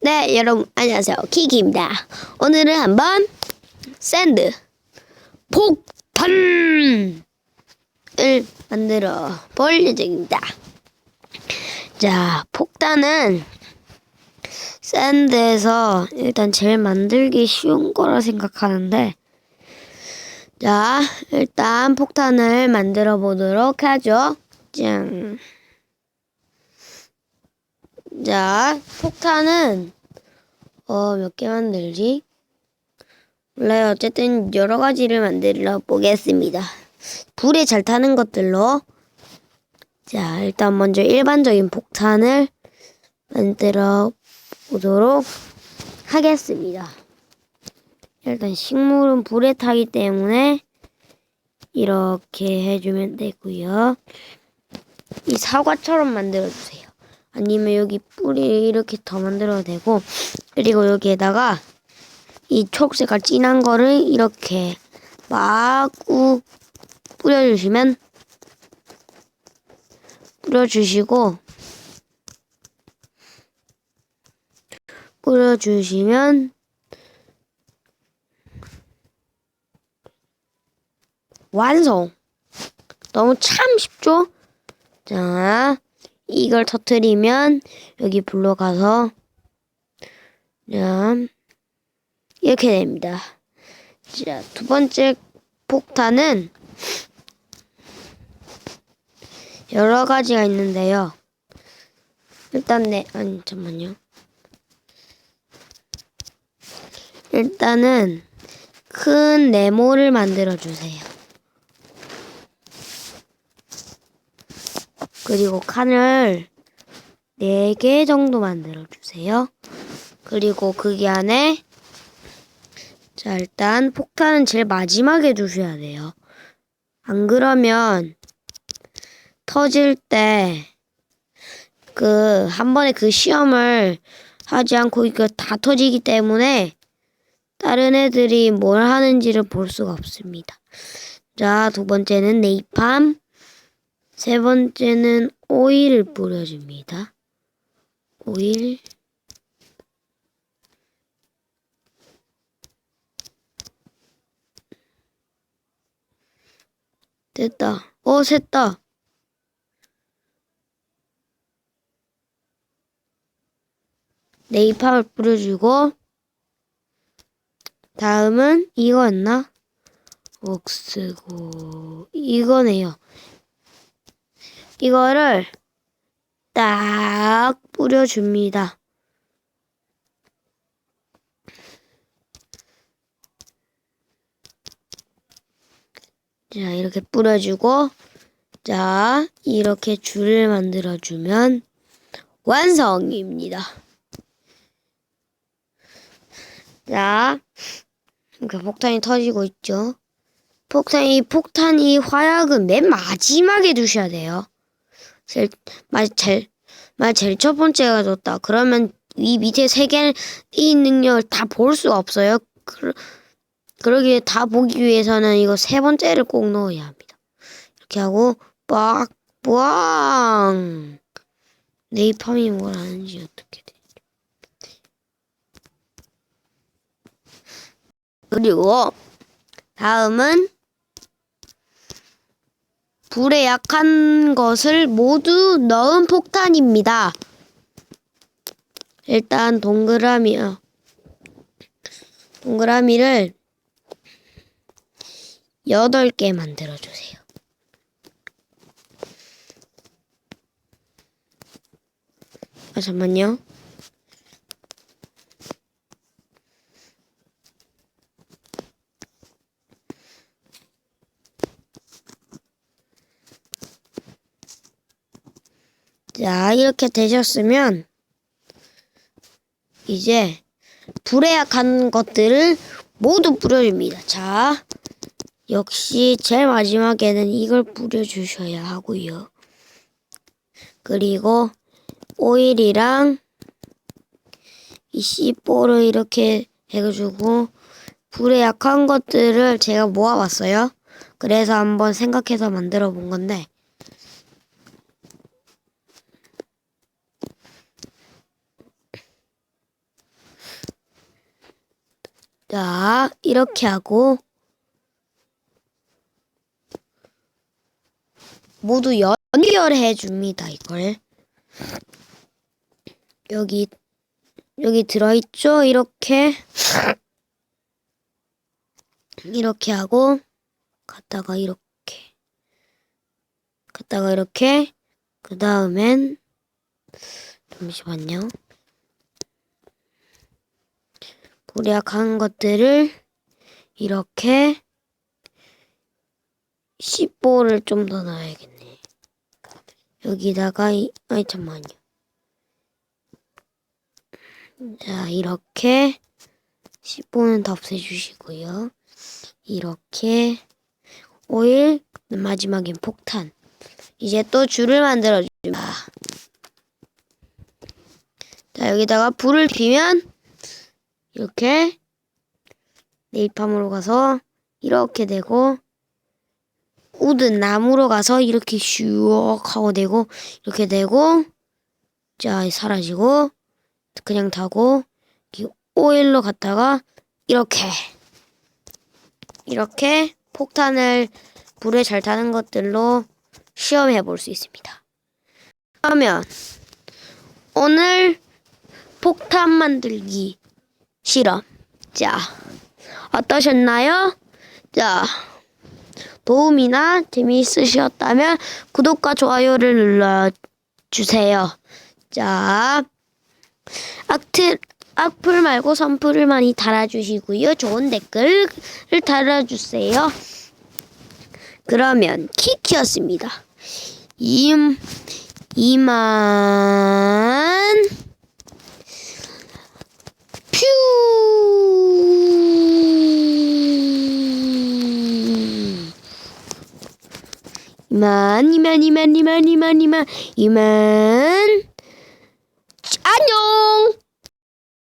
네, 여러분 안녕하세요. 키키입니다. 오늘은 한번 샌드 폭탄을 만들어 볼 예정입니다. 자, 폭탄은 샌드에서 일단 제일 만들기 쉬운 거라 생각하는데 자, 일단 폭탄을 만들어 보도록 하죠. 짠. 자, 폭탄은 어, 몇 개 만들지? 몰라요. 어쨌든 여러 가지를 만들어 보겠습니다. 불에 잘 타는 것들로 자, 일단 먼저 일반적인 폭탄을 만들어 보도록 하겠습니다. 일단 식물은 불에 타기 때문에 이렇게 해주면 되고요. 이 사과처럼 만들어 주세요. 아니면 여기 뿌리 이렇게 더 만들어도 되고 그리고 여기에다가 이 초록색깔 진한 거를 이렇게 마구 뿌려주시면 뿌려주시고 뿌려주시면 완성 너무 참 쉽죠? 자 이걸 터트리면 여기 불로 가서 자 이렇게 됩니다. 자, 두 번째 폭탄은 여러 가지가 있는데요. 일단 네, 아니 잠만요. 일단은 큰 네모를 만들어 주세요. 그리고 칸을 4개 정도 만들어 주세요. 그리고 거기 안에 자, 일단 폭탄은 제일 마지막에 두셔야 돼요. 안 그러면 터질 때 그 한 번에 그 시험을 하지 않고 이거 다 터지기 때문에 다른 애들이 뭘 하는지를 볼 수가 없습니다. 자, 두 번째는 네이팜, 세 번째는 오일을 뿌려줍니다. 오일. 됐다. 어, 샜다. 네이팜을 뿌려주고, 다음은 이거였나? 옥스고, 이거네요. 이거를 딱 뿌려줍니다. 자, 이렇게 뿌려주고, 자, 이렇게 줄을 만들어주면 완성입니다. 자, 이렇게 폭탄이 터지고 있죠. 폭탄이, 폭탄이 화약은 맨 마지막에 두셔야 돼요. 제일, 말, 제일, 말 제일 첫 번째가 줬다. 그러면 이 밑에 세이 능력을 다 볼 수가 없어요. 그, 그러기에 다 보기 위해서는 이거 세 번째를 꼭 넣어야 합니다. 이렇게 하고 빡, 빵! 네이팜이 뭘 하는지 어떻게 돼. 그리고 다음은 불에 약한 것을 모두 넣은 폭탄입니다. 일단 동그라미요. 동그라미를 8개 만들어 주세요. 아, 잠만요. 자, 이렇게 되셨으면 이제 불에 약한 것들을 모두 뿌려줍니다. 자, 역시 제일 마지막에는 이걸 뿌려주셔야 하고요. 그리고 오일이랑 이 C4를 이렇게 해가지고 불에 약한 것들을 제가 모아봤어요. 그래서 한번 생각해서 만들어 본 건데 자, 이렇게 하고 모두 연결해 줍니다. 이걸 여기 여기 들어 있죠? 이렇게 이렇게 하고 갔다가 이렇게 갔다가 이렇게 그 다음엔 잠시만요. 불이 약한 것들을 이렇게 10보를 좀 더 넣어야겠네. 여기다가 이, 아니 잠만요. 자 이렇게 10보는 더 없애주시고요. 이렇게 오일 마지막엔 폭탄. 이제 또 줄을 만들어 줍니다. 자 여기다가 불을 피면 이렇게 네일팜으로 가서 이렇게 되고 우든 나무로 가서 이렇게 슉 하고 되고 이렇게 되고 자 사라지고 그냥 타고 이 오일로 갔다가 이렇게 이렇게 폭탄을 불에 잘 타는 것들로 시험해 볼 수 있습니다. 그러면 오늘 폭탄 만들기 실험. 자, 어떠셨나요? 자, 도움이나 재미있으셨다면 구독과 좋아요를 눌러주세요. 자, 악트, 악플 말고 선플을 많이 달아주시고요. 좋은 댓글을 달아주세요. 그러면 키키였습니다. 임, 이만. 퓨. 이만, 이만, 이만, 이만, 이만, 이만, 이만.